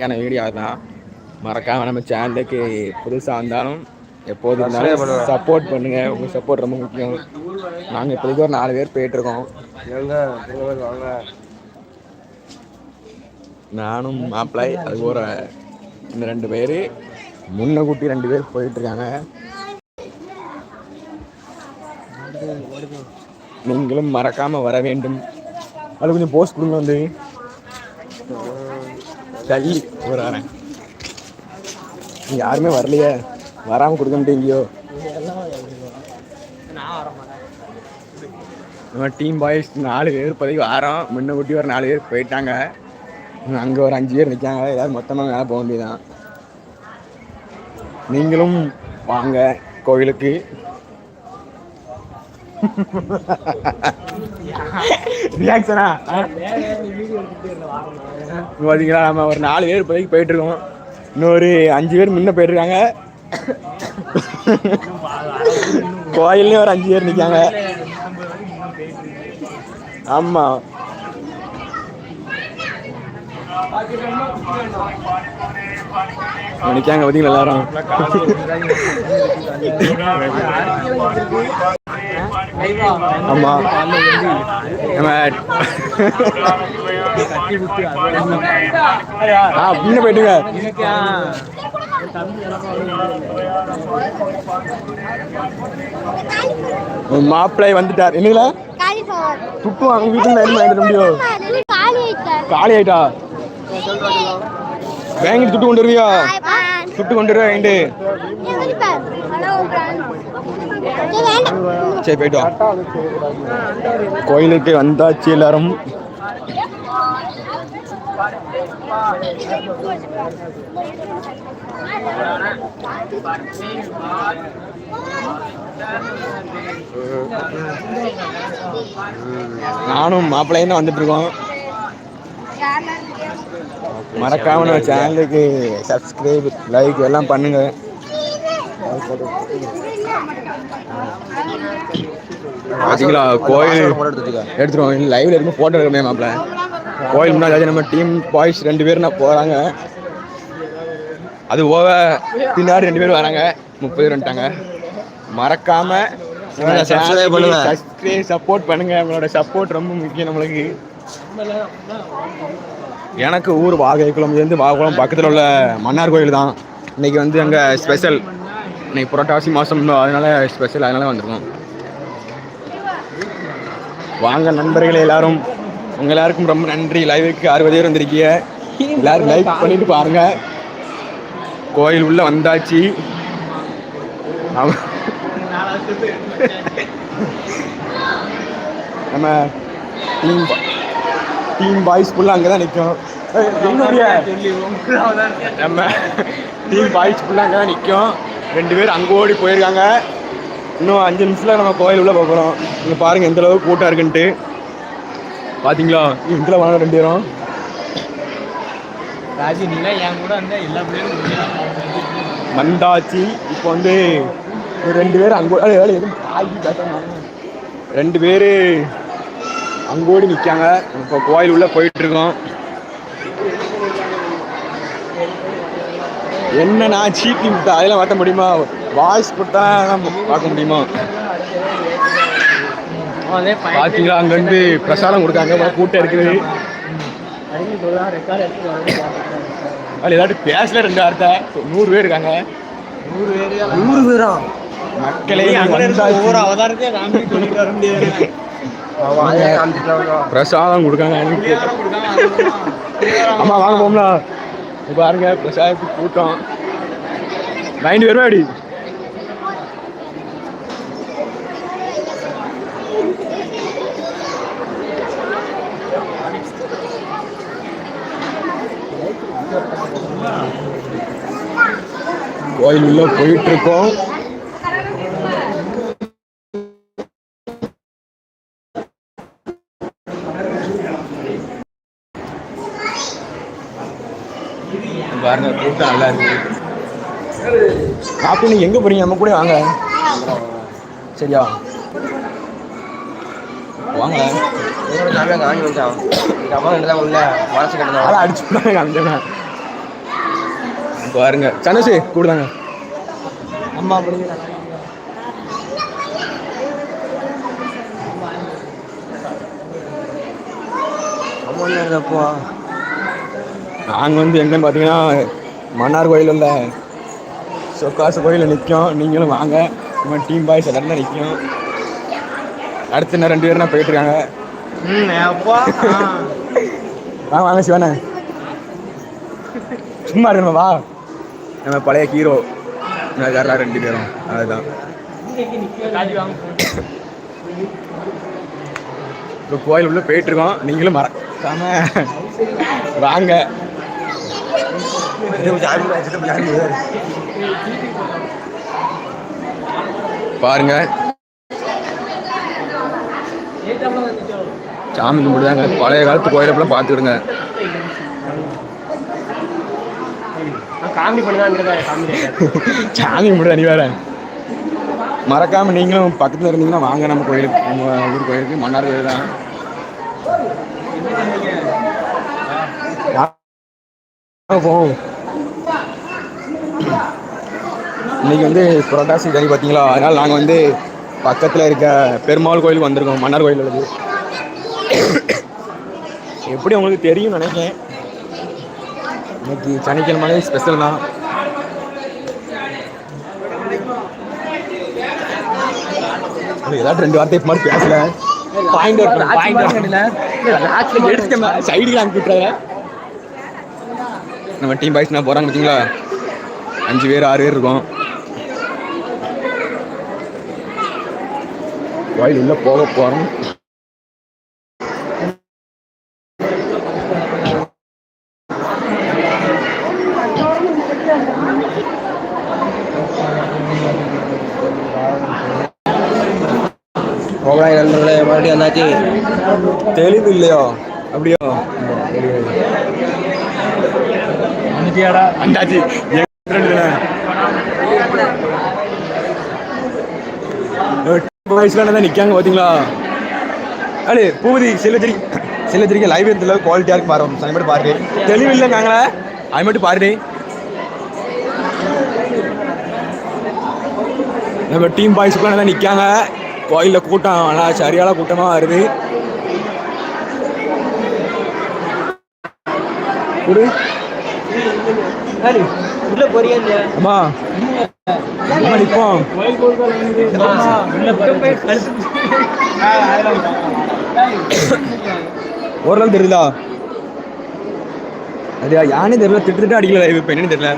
யான வீடியோ தான் மறக்காம நம்ம சேனலுக்கு புதுசாக வந்தாலும் எப்போது இருந்தாலும் சப்போர்ட் பண்ணுங்க. உங்க சப்போர்ட் ரொம்ப முக்கியம். நாங்க இப்போதைக்கு ஒரு நாலு பேர் போயிட்டு இருக்கோம் வாங்க? நானும் மாப்பிள்ளை அது போற இந்த ரெண்டு பேர். முன்ன கூட்டி ரெண்டு பேர் போயிட்டு இருக்காங்க நீங்களும் மறக்காம வர வேண்டும். அது கொஞ்சம் போஸ்ட் கொடுங்க வந்து. தள்ளி வரேன் யாருமே வரலையே. வராம கொடுக்க மாட்டேங்கியோ. நம்ம டீம் பாய்ஸ் நாலு பேர் இப்போதைக்கு வாரோம். முன்ன குட்டி ஒரு நாலு பேர் போயிட்டாங்க. அங்கே ஒரு அஞ்சு பேர் நிற்காங்க ஏதாவது மொத்தமாக மேலே போக வேண்டியதான் நீங்களும் வாங்க கோவிலுக்கு ரியாக்ஷனா பார்த்தீங்களா நம்ம ஒரு நாலு பேர் இப்போதைக்கு போயிட்டு இருக்கோம் இன்னொரு அஞ்சு பேர் முன்ன போயிட்டுருக்காங்க. கோயில்லையும் ஒரு அஞ்சு பேர் நிற்காங்க ஆமாம் நிற்காங்க பார்த்தீங்களா எல்லாரும்? ஆமா. நம்ம ஆ பின்ன போயிட்டுங்க. மாப்பிள்ளை வந்துட்டார். என்னங்களா காலிஃப்ளவர் துப்பு அவங்க வீட்டுல என்ன வாங்கிட முடியும். காலி ஆயிட்டா? பேங்கிட்டு துட்டு கொண்டு வருவியா துட்டு கொண்டு வருவா சரி போயிட்டு கோயிலுக்கு வந்தாச்சு எல்லாரும். நானும் மாப்பிள்ளையும் தான் வந்துட்டு இருக்கோம். மறக்காம நம்ம சேனலுக்கு சப்ஸ்கிரைப் லைக் எல்லாம் பண்ணுங்க. பாத்தீங்களா கோயில் எடுத்துருவோம். லைவ்ல இருக்கு போட்டோ எடுக்கமே மாப்பிள்ள கோயில் முன்னாடி நம்ம டீம் பாய்ஸ் ரெண்டு பேரும் நான் போறாங்க. அது போக பின்னாடி ரெண்டு பேரும் வராங்க. முப்பது பேர் வந்துட்டாங்க. மறக்காம. சப்போர்ட் பண்ணுங்க. உங்களோட சப்போர்ட் ரொம்ப முக்கியம் நம்மளுக்கு. எனக்கு ஊர் வாகைக்குளம்லேருந்து வாகைக்குளம் பக்கத்தில் உள்ள மன்னார் கோயில் தான். இன்னைக்கு வந்து அங்கே ஸ்பெஷல் இன்னைக்கு புரட்டாசி மாதம் அதனால ஸ்பெஷல் அதனால வந்திருக்கோம். வாங்க நண்பர்களே எல்லாரும். உங்க எல்லாருக்கும் ரொம்ப நன்றி. லைவுக்கு அறுபது பேர் வந்திருக்கீங்க. எல்லாரும் லைக் பண்ணிட்டு பாருங்க. கோயில் உள்ள வந்தாச்சு. நம்ம டீம் டீம் பாய்ஸ் ஃபுல்லாக அங்கே தான் நிற்கும் நம்ம டீம் பாய்ஸ் ஃபுல்லாக அங்கே தான் நிற்கும் ரெண்டு பேர் அங்கே ஓடி போயிருக்காங்க. இன்னும் அஞ்சு நிமிஷத்தில் நம்ம கோயில் உள்ள போகிறோம் இங்கே பாருங்கள் எந்த அளவுக்கு கூட்டம் இருக்குன்ட்டு. பார்த்தீங்களா இதில் வாங்க ரெண்டு பேரும். ராஜி என் கூட வந்து எல்லா பிள்ளைகளும் வந்தாச்சு. இப்போ வந்து ஒரு ரெண்டு பேர் அங்கோ எதுவும். ரெண்டு பேர் அங்கோடி நிற்காங்க இப்போ கோயில் உள்ள போயிட்டு இருக்கோம் என்னண்ணா சீட்டி முட்டை? அதெல்லாம் மாற்ற முடியுமா? வாய்ஸ் கொடுத்தா பார்க்க முடியுமா? பார்த்தீங்களா அங்கே வந்து பிரசாதம் கொடுக்காங்க. கூட்டம் இருக்குது. அதில் ஏதாட்டு பேசல ரெண்டு வார்த்தை. நூறு பேர் இருக்காங்க. நூறு பேர்? நூறு பேரா மக்களே ஒவ்வொரு பிரசாதம் கொடுக்காங்க. ஆமா வாங்க போம்ல. பாருங்க பிரசாதத்துக்கு கூட்டம். பயந்து வருவா அடி கோயில் உள்ள போயிட்டு இருக்கோம். காப்பி நீங்க எங்க போறீங்க? நம்ம கூட வாங்க. சரியா? வாங்க. பாருங்க. சந்தோஷ் கூடுதாங்க அம்மா நாங்கள் வந்து எங்கன்னு பார்த்தீங்கன்னா மன்னார் கோயில் உள்ள சொக்காசு கோயிலில் நிற்கும் நீங்களும் வாங்க. நம்ம டீம் பாய்ஸ் எல்லாரும் தான் நிற்கும் அடுத்து இன்னும் ரெண்டு பேரும் போயிட்டு இருக்காங்க. ம் அப்பா. வாங்க வாங்க சிவனே. சும்மா இருக்கணும் வா. நம்ம பழைய ஹீரோ யாரா ரெண்டு பேரும். அதுதான் இப்போ கோயில் உள்ள போயிட்டு இருக்கோம். நீங்களும் மறக்காம வாங்க. பாருங்க. சாமி கும்பிடுதாங்க. பழைய காலத்து கோயிலை போல பார்த்துக்கிடுங்க. சாமி கும்பிடுதா நீ வேற. மறக்காம நீங்களும் பக்கத்துல இருந்தீங்கன்னா வாங்க நம்ம கோயிலுக்கு நம்ம ஊர் கோயிலுக்கு. மன்னார் கோயில் தான். போவோம் இன்னைக்கு வந்து புரட்டாசி கறி பார்த்தீங்களா? அதனால நாங்கள் வந்து பக்கத்தில் இருக்க பெருமாள் கோயிலுக்கு வந்திருக்கோம் மன்னார் கோயில் உள்ளது. எப்படி உங்களுக்கு தெரியும் நினைக்கிறேன். இன்னைக்கு சனிக்கிழமை ஸ்பெஷல் தான். ஏதாச்சும் ரெண்டு வார்த்தை மாதிரி பேசல. பாயிண்ட் அவுட் பாயிண்ட் அவுட் எடுத்துக்க சைடுக்கு அனுப்பி விட்டுறாங்க நம்ம டீம் பாய்ஸ் நான் போறாங்க பார்த்தீங்களா? அஞ்சு பேர் ஆறு பேர் இருக்கோம். கோயில் உள்ள போக போறோம். கோவலா நண்பர்களே மறுபடியும் வந்தாச்சு தெளிவு இல்லையோ? அப்படியோ? வந்துட்டியாடா அண்டாச்சி வயசுல தான் நிக்காங்க பாத்தீங்களா? அடே பூபதி செல்லத்திரி செல்லத்திரிக்க லைவ் இடத்துல குவாலிட்டியாக இருக்கு பாரு அதை மட்டும் பாரு தெளிவு இல்லைங்காங்களே அது மட்டும் பாருடி. நம்ம டீம் பாய்ஸ்க்குள்ள தான் நிற்காங்க கோயிலில் கூட்டம். நல்லா சரியான கூட்டமாக வருது. குடு. அம்மா அம்மா தெரியுதா அது யானே தெரியல திட்டு அடிக்கல இப்ப என்னன்னு தெரியல.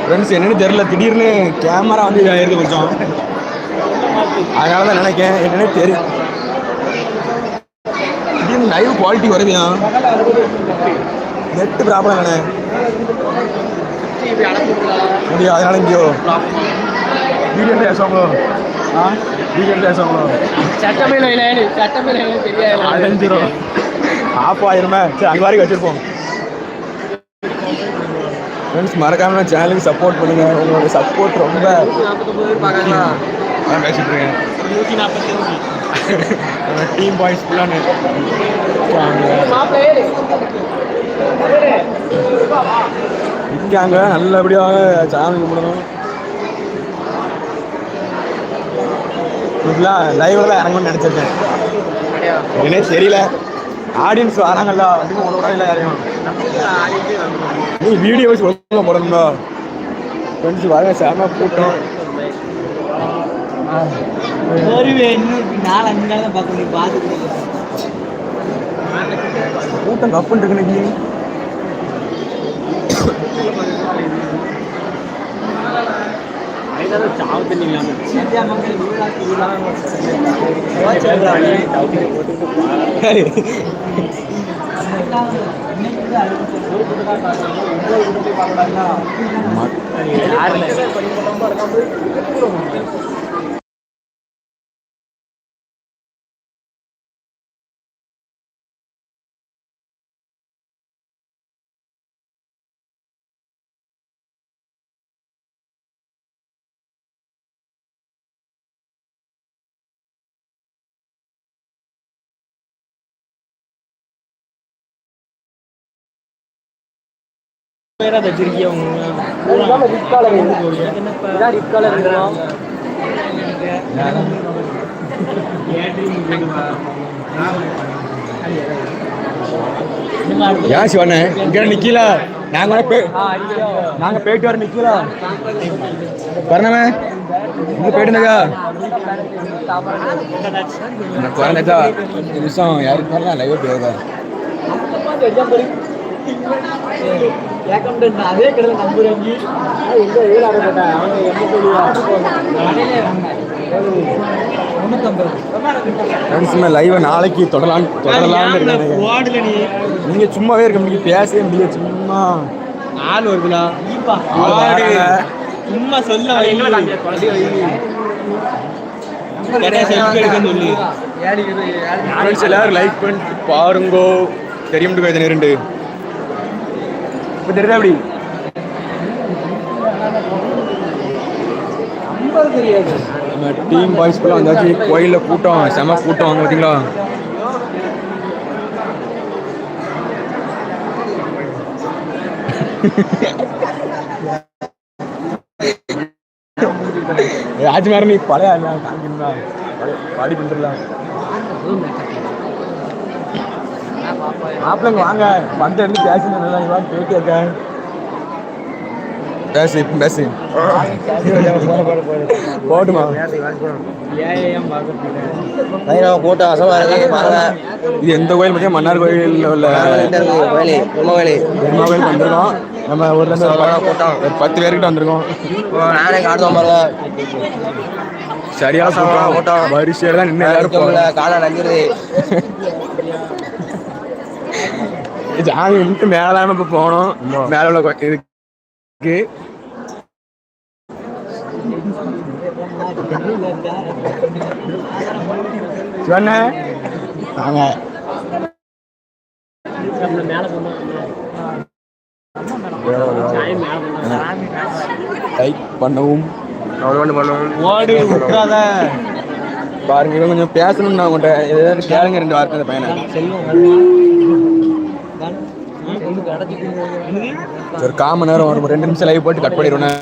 ஃப்ரெண்ட்ஸ் என்னன்னு தெரியல திடீர்னு கேமரா வந்து இதாயிருது கொஞ்சம். அதனால தான் நினைக்கேன் என்னன்னு தெரியும் திடீர்னு லைவ் குவாலிட்டி வருதுயா நெட் ப்ராப்ளம் தானே அப்படியா அதனால இங்கேயோ? வீடியோ பேசுவாங்களோ ஆ? வீடியோ பேசுவாங்களோ சட்டமேல இல்லை தெரியாது. அடைஞ்சிரும் ஆஃப் ஆயிருமே. சரி அங்கே வரைக்கும் வச்சிருப்போம். ஃப்ரெண்ட்ஸ் மறக்காம சேனலுக்கு சப்போர்ட் பண்ணுங்க. உங்களோட சப்போர்ட் ரொம்ப நான் பேசிட்டு இருக்கேன். நூற்றி நாற்பத்தி அஞ்சு. டீம் பாய்ஸ் ஃபுல்லான நிற்காங்க நல்லபடியாக சேனல் கும்பிடணும். ஃபுல்லாக லைவில் தான் இறங்கணும்னு நினச்சிருக்கேன். என்னே தெரியல. ஆடியன்ஸ் வராங்கல்ல இல்லை யாரையும் நீ வீடியோஸ் ஒழுங்காக போடணும்டா. ஃப்ரெண்ட்ஸ் வர செம கூட்டம். வருவேன் இன்னும் நாலு அஞ்சு நாள் தான் பார்க்க முடியும் பார்த்து கூட்டம் கப்புன்னு இருக்கு இன்னைக்கு சாவு தண்ணி இல்லாமல் பேரா தச்சிருக்கியா ஏன் சிவண்ணே இங்கே நிக்கல நாங்க நாங்க போயிட்டு வர நிக்கல பரணமே இங்க குழந்தைதா இந்த விஷயம் யாருக்கு லைவ் அதே எங்க ஃப்ரெண்ட்ஸ் லைவை நாளைக்கு தொடரலாம் தொடரலாம்னு இருக்கேன். சும்மாவே இருக்க முடியும் பேசவே முடியாது சும்மா. ஆள் வராங்க. சும்மா சொல்ல எல்லாரும் லைக் பண்ணிட்டு பாருங்கோ. தெரியும் வேதனை ரெண்டு இப்போ தெரியுதா நம்ம டீம் பாய்ஸ்க்குள்ள வந்தாச்சு கோயிலில் கூட்டம் செம கூட்டம் வாங்க பார்த்தீங்களா ராஜ்மாரி நீ பழைய ஆளா, காமிக்கணும்டா. பழைய- பாடி பண்ணிடலாம் மாப்பிள்ளைங்க வாங்க. வந்து இருந்து பேசுங்க நல்லா பேட்டி இருக்க பேசு பேசு. போட்டுமா? கூட்டம் அசமா இது எந்த கோயில் பற்றியும் மன்னார் கோயில் உள்ள கிட்ட கோயிலு பெருமா கோயில் வந்திருக்கோம். நம்ம ஊர்ல இருந்து ஒரு பத்து பேர்கிட்ட வந்திருக்கோம். நானே காட்டுவோம் பாருங்க. கூட்டம் கூட்டம். வரிசையில தான் நின்று எல்லாரும் இருக்கமுல்ல, போறோம். காலை நஞ்சிருது. ஜாமி விட்டு மேலாம இப்ப போனோம் மேல உள்ள கோ- இதுக்கு சொன்ன வாங்க. லைக் பண்ணவும். ஓடு விட்டுறாத. பாருங்க இவன் கொஞ்சம் பேசணும்னா உங்கள்கிட்ட ஏதாவது கேளுங்க ரெண்டு வார்த்தை அந்த பையனை. ஒரு காமன் நேரம் ஒரு ரெண்டு நிமிஷம் லைவ் போட்டு கட் பண்ணிடுவேன்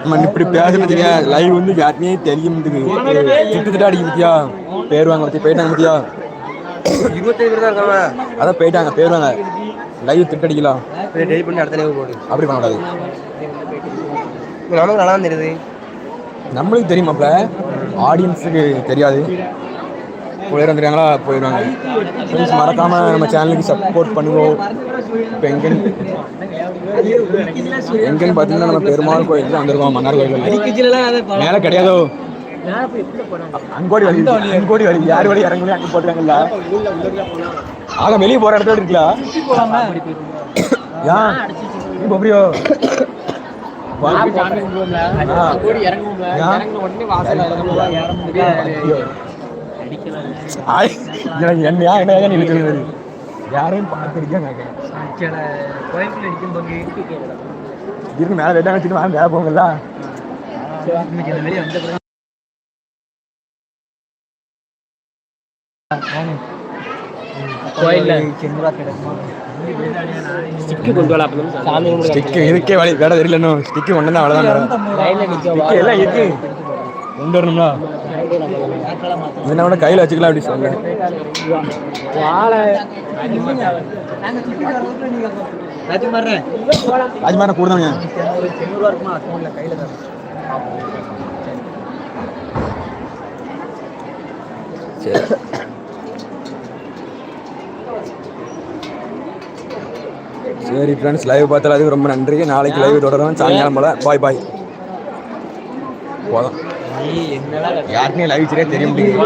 நம்ம இப்படி தெரியா லைவ் வந்து யாருமே தெரியும் திட்டு அடிக்க பத்தியா? பேருவாங்க பத்தி போயிட்டாங்க பத்தியா? பேர் அதான் போயிட்டாங்க பேருவாங்க லைவ் திட்டு அடிக்கலாம் பண்ணி அப்படி இப்போ நமக்கு நல்லா தெரியுது. நம்மளுக்கு தெரியுமாப்ல ஆடியன்ஸுக்கு தெரியாது. போயிட வந்துருக்காங்களா போயிடுவாங்க Friends, மறக்காம நம்ம சேனலுக்கு சப்போர்ட் பண்ணுவோம் இப்போ எங்கன்னு எங்கன்னு பார்த்தீங்கன்னா நம்ம பெருமாள் கோயில் தான் வந்திருக்கோம் மன்னார் கோயில் மேலே கிடையாதோ? அங்கோடி வழி. அங்கோடி வழி. யார் வழி இறங்கலையும் அங்கே போட்டுருக்காங்கல்ல. ஆக வெளியே போற இடத்துல இருக்கலாம் ஏன் நீ போறியோ என்னையா என்ன நீ இருக்கிறது யாரையும் பார்த்துருக்கேன் இருக்கு. மேலே வெட்டாங்க வச்சுட்டு வாங்க. போங்கல்ல ஸ்டிக்கு வழி வேட தெரியல ஸ்டிக்கு கொண்டு தான் அவ்வளோதான் எல்லாம் இருக்கு. கொண்டு வரணும்ல என்ன கூட கையில் வச்சுக்கலாம் அப்படி சொல்லுங்க ராஜ்மாரா கூட தாங்க சரி. ஃப்ரெண்ட்ஸ் லைவ் பார்த்தல அதுக்கு ரொம்ப நன்றி. நாளைக்கு லைவ் தொடரும் சாயங்காலம் போல. பாய் பாய் போதும். யாருக்குமே லைவ் சரியா தெரிய முடியும்